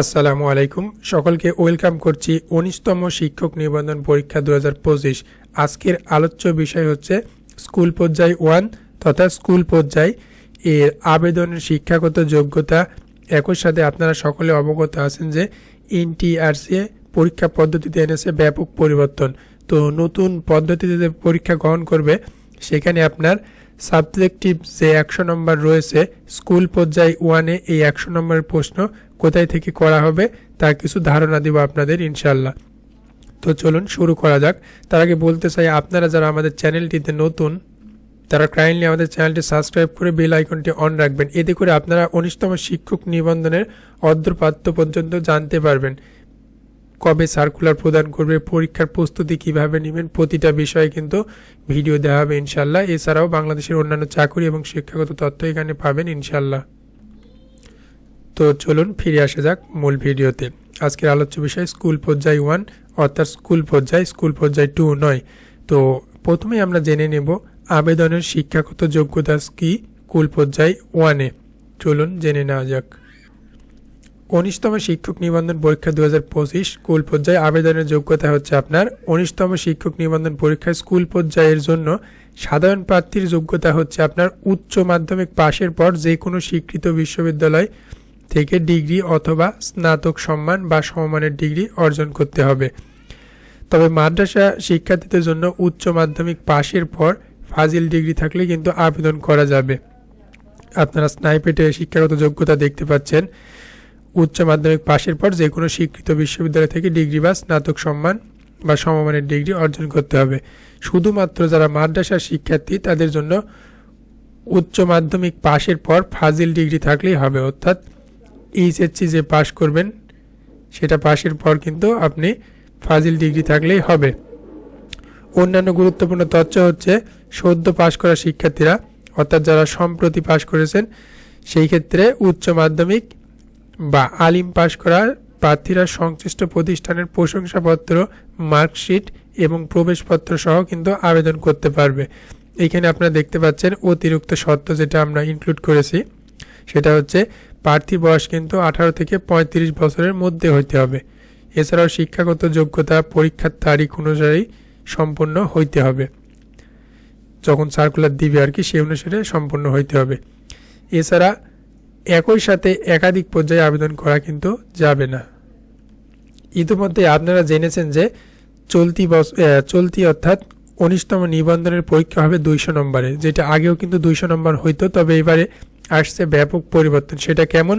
আসসালামু আলাইকুম। সকলকে ওয়েলকাম করছি উনিশতম শিক্ষক নিবন্ধন পরীক্ষা দু হাজার পঁচিশ। আজকের আলোচ্য বিষয় হচ্ছে স্কুল পর্যায় ওয়ান তথা স্কুল পর্যায় এর আবেদনের শিক্ষাগত যোগ্যতা। একই সাথে আপনারা সকলে অবগত আছেন যে এনটিআরসি পরীক্ষা পদ্ধতিতে এনেছে ব্যাপক পরিবর্তন। তো নতুন পদ্ধতিতে পরীক্ষা গ্রহণ করবে, সেখানে আপনার সাবজেক্টিভ যে একশো নম্বর রয়েছে, স্কুল পর্যায় ওয়ানে এই একশো নম্বরের প্রশ্ন কোথায় থেকে করা হবে, তার কিছু ধারণা দিব আপনাদের ইনশাল্লাহ তো চলুন শুরু করা যাক। তার আগে বলতে চাই, আপনারা যারা আমাদের চ্যানেলটিতে নতুন, তারা কাইন্ডলি আমাদের চ্যানেলটি সাবস্ক্রাইব করে বেল আইকনটি অন রাখবেন। এতে করে আপনারা উনিশতম শিক্ষক নিবন্ধনের অর্ধপাত্য পর্যন্ত জানতে পারবেন। কবে সার্কুলার প্রদান করবে, পরীক্ষার প্রস্তুতি কীভাবে নেবেন, প্রতিটা বিষয়ে কিন্তু ভিডিও দেওয়া হবে ইনশাল্লাহ এছাড়াও বাংলাদেশের অন্যান্য চাকরি এবং শিক্ষাগত তথ্য এখানে পাবেন ইনশাল্লাহ তো চলুন ফিরে আসা যাক মূল ভিডিওতে আজকের আলোচ্য বিষয় স্কুল পর্যায় ওয়ান অর্থাৎ স্কুল পর্যায় স্কুল পর্যায় টু নয়। তো প্রথমে আমরা জেনে নেব আবেদনের শিক্ষাগত যোগ্যতা কি স্কুল পর্যায় ওয়ানে চলুন জেনে নেওয়া যাক। উনিশতম শিক্ষক নিবন্ধন পরীক্ষা দু হাজার পঁচিশ স্কুল পর্যায়ে আবেদনের যোগ্যতা হচ্ছে আপনার। উনিশতম শিক্ষক নিবন্ধন পরীক্ষায় স্কুল পর্যায়ের জন্য সাধারণ প্রার্থীর যোগ্যতা হচ্ছে আপনার উচ্চ মাধ্যমিক পাশের পর যে কোনো স্বীকৃত বিশ্ববিদ্যালয় থেকে ডিগ্রি অথবা স্নাতক সম্মান বা সমমানের ডিগ্রি অর্জন করতে হবে। তবে মাদ্রাসা শিক্ষার্থীদের জন্য উচ্চ মাধ্যমিক পাশের পর ফাজিল ডিগ্রি থাকলে কিন্তু আবেদন করা যাবে। আপনারা স্নাইপেটে শিক্ষাগত যোগ্যতা দেখতে পাচ্ছেন। উচ্চ মাধ্যমিক পাশের পর যে কোনো স্বীকৃত বিশ্ববিদ্যালয় থেকে ডিগ্রি বা স্নাতক সম্মান বা সমমানের ডিগ্রি অর্জন করতে হবে। শুধুমাত্র যারা মাদ্রাসার শিক্ষার্থী, তাদের জন্য উচ্চ মাধ্যমিক পাশের পর ফাজিল ডিগ্রি থাকলেই হবে। অর্থাৎ এইচএসসি যে পাশ করবেন, সেটা পাশের পর কিন্তু আপনি ফাজিল ডিগ্রি থাকলেই হবে। অন্যান্য গুরুত্বপূর্ণ তথ্য হচ্ছে, সদ্য পাশ করা শিক্ষার্থীরা, অর্থাৎ যারা সম্প্রতি পাশ করেছেন, সেই ক্ষেত্রে উচ্চ মাধ্যমিক বা আলিম পাশ করা প্রার্থীরা সংশ্লিষ্ট প্রতিষ্ঠানের প্রশংসাপত্র, মার্কশিট এবং প্রবেশপত্র সহ কিন্তু আবেদন করতে পারবে। এখানে আপনারা দেখতে পাচ্ছেন অতিরিক্ত শর্ত যেটা আমরা ইনক্লুড করেছি। সেটা হচ্ছে প্রার্থী বয়স কিন্তু আঠারো থেকে পঁয়ত্রিশ বছরের মধ্যে হইতে হবে। এছাড়াও শিক্ষাগত যোগ্যতা পরীক্ষার তারিখ অনুযায়ী সম্পন্ন হইতে হবে। যখন সার্কুলার দিবে আর কি, সেই অনুসারে সম্পন্ন হইতে হবে। এছাড়া একই সাথে একাধিক পর্যায়ে আবেদন করা কিন্তু যাবে না। ইতিমধ্যে আপনারা জেনেছেন যে চলতি চলতি অর্থাৎ উনিশতম নিবন্ধনের পরীক্ষা হবে দুইশো নম্বরে, যেটা আগেও কিন্তু দুইশো নম্বর হইতো, তবে এবারে আসছে ব্যাপক পরিবর্তন। সেটা কেমন?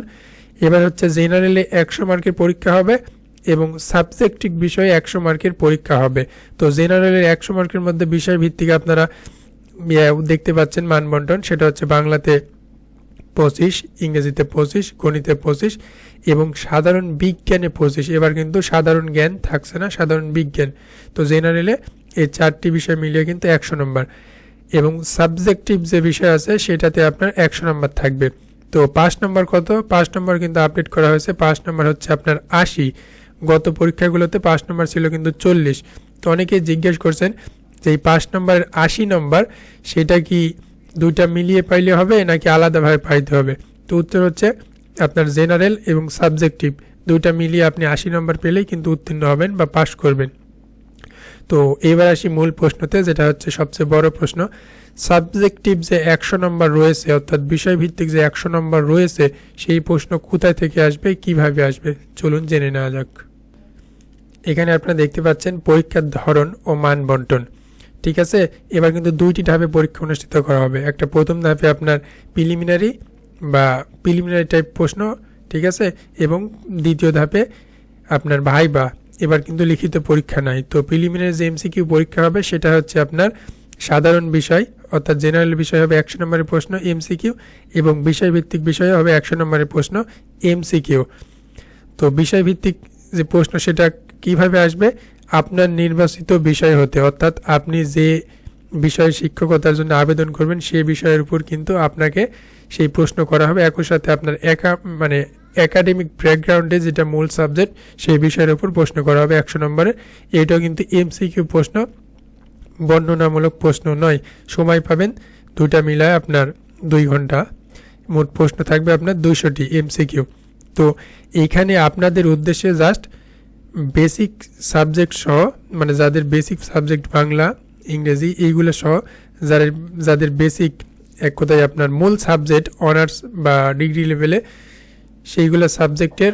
এবার হচ্ছে জেনারেলে একশো মার্কের পরীক্ষা হবে এবং সাবজেক্টিভ বিষয়ে একশো মার্কের পরীক্ষা হবে। তো জেনারেলের একশো মার্কের মধ্যে বিষয় ভিত্তিক আপনারা দেখতে পাচ্ছেন মানবন্টন, সেটা হচ্ছে বাংলাতে পঁচিশ, ইংরেজিতে পঁচিশ, গণিতে পঁচিশ এবং সাধারণ বিজ্ঞানে পঁচিশ। এবার কিন্তু সাধারণ জ্ঞান থাকছে না, সাধারণ বিজ্ঞান। তো জেনারেলে এই চারটি বিষয় মিলিয়ে কিন্তু একশো নম্বর। এবং সাবজেক্টিভ যে বিষয় আছে, সেটাতে আপনার একশো নম্বর থাকবে। তো পাঁচ নম্বর কত? পাঁচ নম্বর কিন্তু আপডেট করা হয়েছে। পাঁচ নম্বর হচ্ছে আপনার আশি। গত পরীক্ষাগুলোতে পাঁচ নম্বর ছিল কিন্তু চল্লিশ। তো অনেকেই জিজ্ঞেস করছেন যে এই পাঁচ নম্বরের আশি নম্বর, সেটা কি দুইটা মিলিয়ে পাইলে হবে নাকি আলাদাভাবে পাইতে হবে? তো উত্তর হচ্ছে আপনার জেনারেল এবং সাবজেক্টিভ। দুইটা মিলিয়ে আপনি আশি নম্বর পেলেই কিন্তু উত্তীর্ণ হবেন বা পাশ করবেন। তো এবার আসি মূল প্রশ্নতে, যেটা হচ্ছে সবচেয়ে বড় প্রশ্ন। সাবজেক্টিভ যে একশো নম্বর রয়েছে, অর্থাৎ বিষয়ভিত্তিক যে একশো নম্বর রয়েছে, সেই প্রশ্ন কোথায় থেকে আসবে, কীভাবে আসবে? চলুন জেনে নেওয়া যাক। এখানে আপনারা দেখতে পাচ্ছেন পরীক্ষার ধরন ও মান বন্টন। ঠিক আছে? এবার কিন্তু দুইটি ধাপে পরীক্ষা অনুষ্ঠিত করা হবে। একটা প্রথম ধাপে আপনার প্রিলিমিনারি বা প্রিলিমিনারি টাইপ প্রশ্ন, ঠিক আছে? এবং দ্বিতীয় ধাপে আপনার ভাইবা। এবার কিন্তু লিখিত পরীক্ষা নাই। তো প্রিলিমিনারি যে এমসিকিউ পরীক্ষা হবে, সেটা হচ্ছে আপনার সাধারণ বিষয়, অর্থাৎ জেনারেল বিষয় হবে একশো নম্বরের প্রশ্ন এমসিকিউ এবং বিষয়ভিত্তিক বিষয় হবে একশো নম্বরের প্রশ্ন এমসিকিউ তো বিষয়ভিত্তিক যে প্রশ্ন, সেটা কীভাবে আসবে? আপনার নির্বাচিত বিষয় হতে, অর্থাৎ আপনি যে বিষয়ে শিক্ষকতার জন্য আবেদন করবেন সেই বিষয়ের উপর কিন্তু আপনাকে সেই প্রশ্ন করা হবে। একই সাথে আপনার একা মানে একাডেমিক ব্যাকগ্রাউন্ডে যেটা মূল সাবজেক্ট সেই বিষয়ের উপর প্রশ্ন করা হবে একশো নম্বরে। এটাও কিন্তু এমসিকিউ প্রশ্ন, বর্ণনামূলক প্রশ্ন নয়। সময় পাবেন দুটা মিলায় আপনার দুই ঘণ্টা। মোট প্রশ্ন থাকবে আপনার দুইশোটি এমসিকিউ তো এইখানে আপনাদের উদ্দেশ্যে জাস্ট বেসিক সাবজেক্ট সহ মানে যাদের বেসিক সাবজেক্ট বাংলা, ইংরেজি, এইগুলো সহ, যাদের যাদের বেসিক এক কথায় আপনার মূল সাবজেক্ট অনার্স বা ডিগ্রি লেভেলে সেইগুলো সাবজেক্টের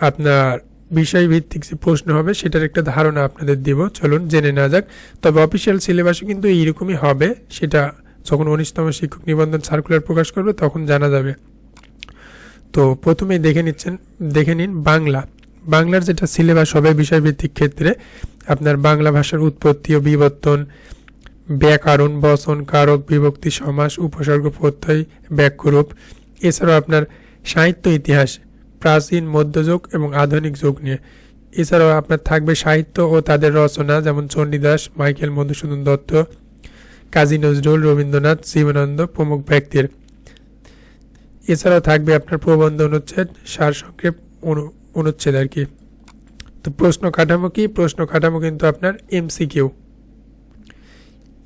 আপনার বিষয়ভিত্তিক যে প্রশ্ন হবে, সেটার একটা ধারণা আপনাদের দিব। চলুন জেনে না যাক। তবে অফিসিয়াল সিলেবাসে কিন্তু এইরকমই হবে, সেটা যখন উনিশতম শিক্ষক নিবন্ধন সার্কুলার প্রকাশ করবে, তখন জানা যাবে। তো প্রথমেই দেখে নিচ্ছেন, দেখে নিন বাংলা। বাংলার যেটা সিলেবাস হবে বিষয়ভিত্তিক ক্ষেত্রে, আপনার বাংলা ভাষার উৎপত্তি ও বিবর্তন, ব্যাকরণ, বচন, কারক, বিভক্তি, সমাস, উপসর্গ, প্রত্যয় ব্যাকরূপ এছাড়াও আপনার সাহিত্য ইতিহাস, প্রাচীন, মধ্যযুগ এবং আধুনিক যুগ নিয়ে। এছাড়াও আপনার থাকবে সাহিত্য ও তাদের রচনা, যেমন চণ্ডীদাস, মাইকেল মধুসূদন দত্ত, কাজী নজরুল রবীন্দ্রনাথ, জীবনানন্দ প্রমুখ ব্যক্তির। এছাড়াও থাকবে আপনার প্রবন্ধ অনুচ্ছেদ সার সংক্ষেপ অনু- অনুচ্ছেদ আর কি। তো প্রশ্ন কাঠামো কি? প্রশ্ন কাঠামো কিন্তু আপনার এমসিকিউ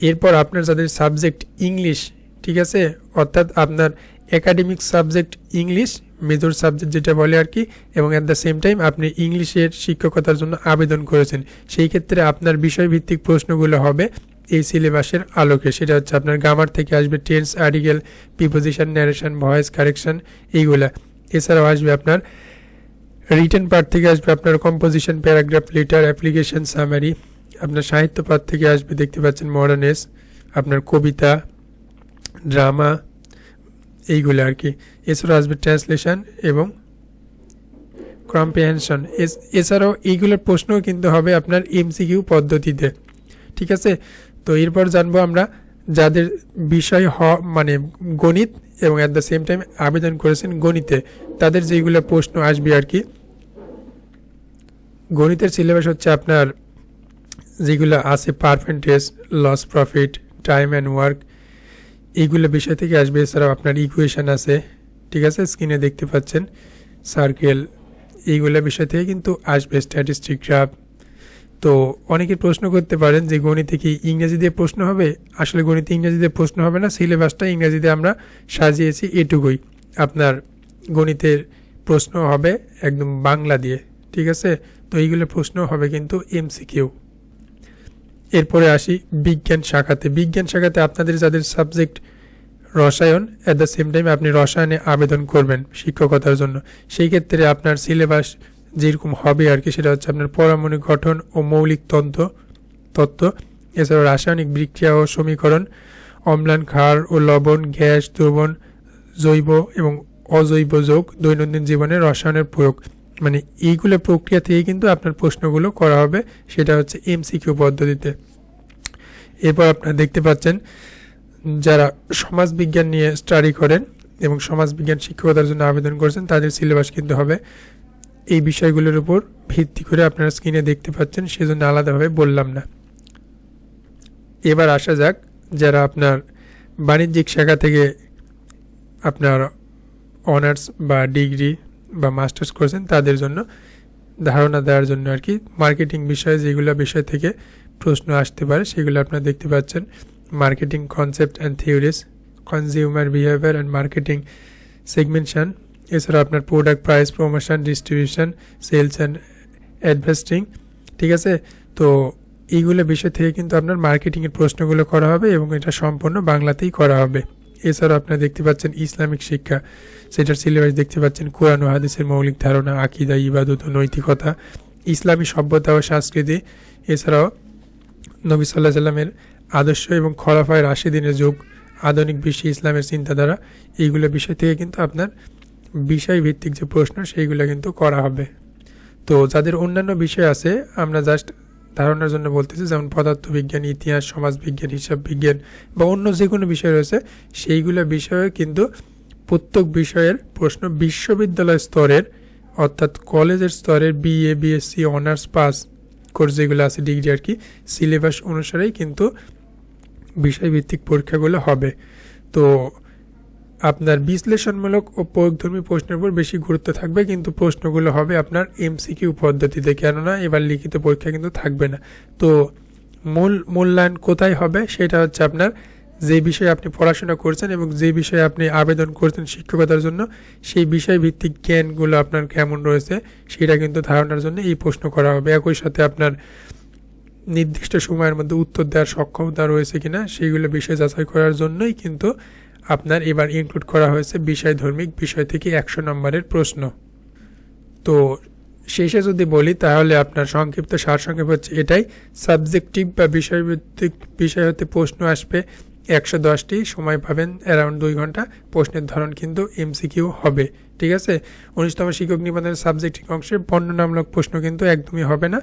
এরপর আপনার যাদের সাবজেক্ট ইংলিশ, ঠিক আছে? অর্থাৎ আপনার academic subject English major subject যেটা বলে আর কি, এবং অ্যাট দ্য সেম টাইম আপনি ইংলিশের শিক্ষকতার জন্য আবেদন করেছেন। সেই ক্ষেত্রে আপনার বিষয়ভিত্তিক প্রশ্নগুলো হবে এই সিলেবাসের আলোকে। সেটা হচ্ছে আপনার গ্রামার থেকে আসবে tense article preposition narration voice correction এইগুলা। এছাড়াও আসবে আপনার রিটেন পার্ট থেকে আসবে আপনার composition paragraph letter application summary আপনার সাহিত্য পাঠ থেকে আসবে, দেখতে পাচ্ছেন মডার্নেস আপনার কবিতা ড্রামা এইগুলো আর কি। এছাড়াও আসবে ট্রান্সলেশন এবং কম্প্রিহেনশন এছাড়াও এইগুলোর প্রশ্নও কিন্তু হবে আপনার এমসিকিউ পদ্ধতিতে। ঠিক আছে? তো এরপর জানব আমরা যাদের বিষয় হ মানে গণিত এবং অ্যাট দ্য সেম টাইম আবেদন করেছেন গণিতে। তাদের যেগুলো প্রশ্ন আসবে আর কি। গণিতের সিলেবাস হচ্ছে আপনার যেগুলো আছে percentage loss profit time and work এইগুলো বিষয় থেকে আসবে। এছাড়াও আপনার ইকুয়েশান আছে, ঠিক আছে? স্ক্রিনে দেখতে পাচ্ছেন সার্কেল এইগুলো বিষয় থেকে কিন্তু আসবে স্ট্যাটিস্টিক গ্রাফ তো অনেকে প্রশ্ন করতে পারেন যে গণিতে কি ইংরেজি দিয়ে প্রশ্ন হবে? আসলে গণিতে ইংরেজি দিয়ে প্রশ্ন হবে না সিলেবাসটা ইংরেজিতে আমরা সাজিয়েছি এটুকুই। আপনার গণিতের প্রশ্ন হবে একদম বাংলা দিয়ে। ঠিক আছে? তো এইগুলো প্রশ্ন হবে কিন্তু এমসিকিউ এরপরে আসি বিজ্ঞান শাখাতে। বিজ্ঞান শাখাতে আপনাদের যাদের সাবজেক্ট রসায়ন অ্যাট দ্য সেম টাইম আপনি রসায়নে আবেদন করবেন শিক্ষকতার জন্য। সেই ক্ষেত্রে আপনার সিলেবাস যেরকম হবে আর কি, সেটা হচ্ছে আপনার পরমাণবিক গঠন ও মৌলিক তন্ত্র, তত্ত্ব, এছাড়াও রাসায়নিক বিক্রিয়া ও সমীকরণ, অম্লান, ক্ষার ও লবণ, গ্যাস, দ্রবণ, জৈব এবং অজৈব যোগ দৈনন্দিন জীবনে রসায়নের প্রয়োগ। মানে এইগুলো প্রক্রিয়া থেকে কিন্তু আপনার প্রশ্নগুলো করা হবে, সেটা হচ্ছে এমসিকিউ পদ্ধতিতে। এরপর আপনারা দেখতে পাচ্ছেন, যারা সমাজবিজ্ঞান নিয়ে স্টাডি করেন এবং সমাজবিজ্ঞান শিক্ষকতার জন্য আবেদন করছেন, তাদের সিলেবাস কিন্তু হবে। এই বিষয়গুলোর উপর ভিত্তি করে আপনারা স্ক্রিনে দেখতে পাচ্ছেন, সেজন্য আলাদাভাবে বললাম না। এবার আসা যাক, যারা আপনার বাণিজ্যিক শাখা থেকে আপনার অনার্স বা ডিগ্রি বা মাস্টার্স করেছেন, তাদের জন্য ধারণা দেওয়ার জন্য আর কি। মার্কেটিং বিষয়ে যেগুলো বিষয় থেকে প্রশ্ন আসতে পারে, সেগুলো আপনারা দেখতে পাচ্ছেন। Marketing concept and theories consumer behaviour and marketing segmentation এছাড়া আপনার product price promotion distribution sales and advertising ঠিক আছে? তো এইগুলো বিষয় থেকে কিন্তু আপনার মার্কেটিংয়ের প্রশ্নগুলো করা হবে এবং এটা সম্পূর্ণ বাংলাতেই করা হবে। এছাড়াও আপনারা দেখতে পাচ্ছেন ইসলামিক শিক্ষা। সেটার সিলেবাস দেখতে পাচ্ছেন কোরআন ও হাদিসের মৌলিক ধারণা, আকিদা, ইবাদত ও নৈতিকতা, ইসলামী সভ্যতা ও সংস্কৃতি। এছাড়াও নবী সাল্লাহ সাল্লামের আদর্শ এবং খলাফায় রাশিদিনের যুগ, আধুনিক বিশ্বে ইসলামের চিন্তাধারা, এইগুলো বিষয় থেকে কিন্তু আপনার বিষয় ভিত্তিক যে প্রশ্ন, সেইগুলো কিন্তু করা হবে। তো যাদের অন্যান্য বিষয় আছে, আমরা জাস্ট ধারণার জন্য বলতেছি, যেমন পদার্থবিজ্ঞান, ইতিহাস, সমাজবিজ্ঞান হিসাব বিজ্ঞান বা অন্য যে কোনো বিষয় রয়েছে, সেইগুলো বিষয়ে কিন্তু প্রত্যেক বিষয়ের প্রশ্ন বিশ্ববিদ্যালয় স্তরের, অর্থাৎ কলেজের স্তরের BA BSc honours pass course যেগুলো আছে ডিগ্রি আর কি সিলেবাস অনুসারেই কিন্তু বিষয়ভিত্তিক পরীক্ষাগুলো হবে। তো আপনার বিশ্লেষণমূলক ও প্রয়োগধর্মী প্রশ্নের উপর বেশি গুরুত্ব থাকবে, কিন্তু প্রশ্নগুলো হবে আপনার এমসিকিউ পদ্ধতিতে। কেননা, এবার লিখিত পরীক্ষা কিন্তু থাকবে না। তো মূল, মূল্যায়ন কোথায় হবে সেটা হচ্ছে আপনার যে বিষয়ে আপনি পড়াশোনা করছেন এবং যে বিষয়ে আপনি আবেদন করছেন শিক্ষকতার জন্য, সেই বিষয় ভিত্তিক জ্ঞানগুলো আপনার কেমন রয়েছে সেটা কিন্তু ধারণার জন্য এই প্রশ্ন করা হবে। একই সাথে আপনার নির্দিষ্ট সময়ের মধ্যে উত্তর দেওয়ার সক্ষমতা রয়েছে কিনা সেইগুলো বিষয় যাচাই করার জন্যই কিন্তু আপনার এবার ইনক্লুড করা হয়েছে বিষয় ধর্মিক বিষয় থেকে একশো নম্বরের প্রশ্ন। তো শেষে যদি বলি, তাহলে আপনার সংক্ষিপ্ত সারসংক্ষেপ হচ্ছে এটাই সাবজেক্টিভ বা বিষয়ভিত্তিক বিষয় হতে প্রশ্ন আসবে একশো দশটি, সময় পাবেন অ্যারাউন্ড দুই ঘণ্টা, প্রশ্নের ধরন কিন্তু এমসিকিউ হবে, ঠিক আছে? উনিশতম শিক্ষক নিবন্ধনের সাবজেক্টিভ অংশে বর্ণনামূলক প্রশ্ন কিন্তু একদমই হবে না,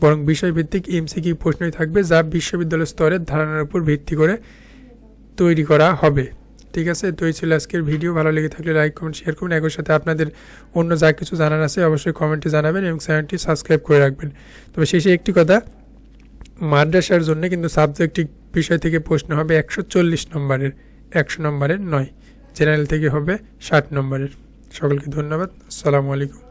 বরং বিষয়ভিত্তিক এমসিকিউ প্রশ্নই থাকবে যা বিশ্ববিদ্যালয় স্তরের ধারণার উপর ভিত্তি করে তৈরি করা হবে। ঠিক আছে? তো এই ছিল আজকের ভিডিও। ভালো লেগে থাকলে লাইক, কমেন্ট শেয়ার করুন। একই সাথে আপনাদের অন্য যা কিছু জানার আছে অবশ্যই কমেন্টে জানাবেন এবং চ্যানেলটি সাবস্ক্রাইব করে রাখবেন। তবে শেষে একটি কথা, মাদ্রাসার জন্য কিন্তু সাবজেক্টিভ বিষয় থেকে প্রশ্ন হবে একশো চল্লিশ নম্বরের, একশো নম্বরের নয়। জেনারেল থেকে হবে ষাট নম্বরের। সকলকে ধন্যবাদ। আসসালামু আলাইকুম।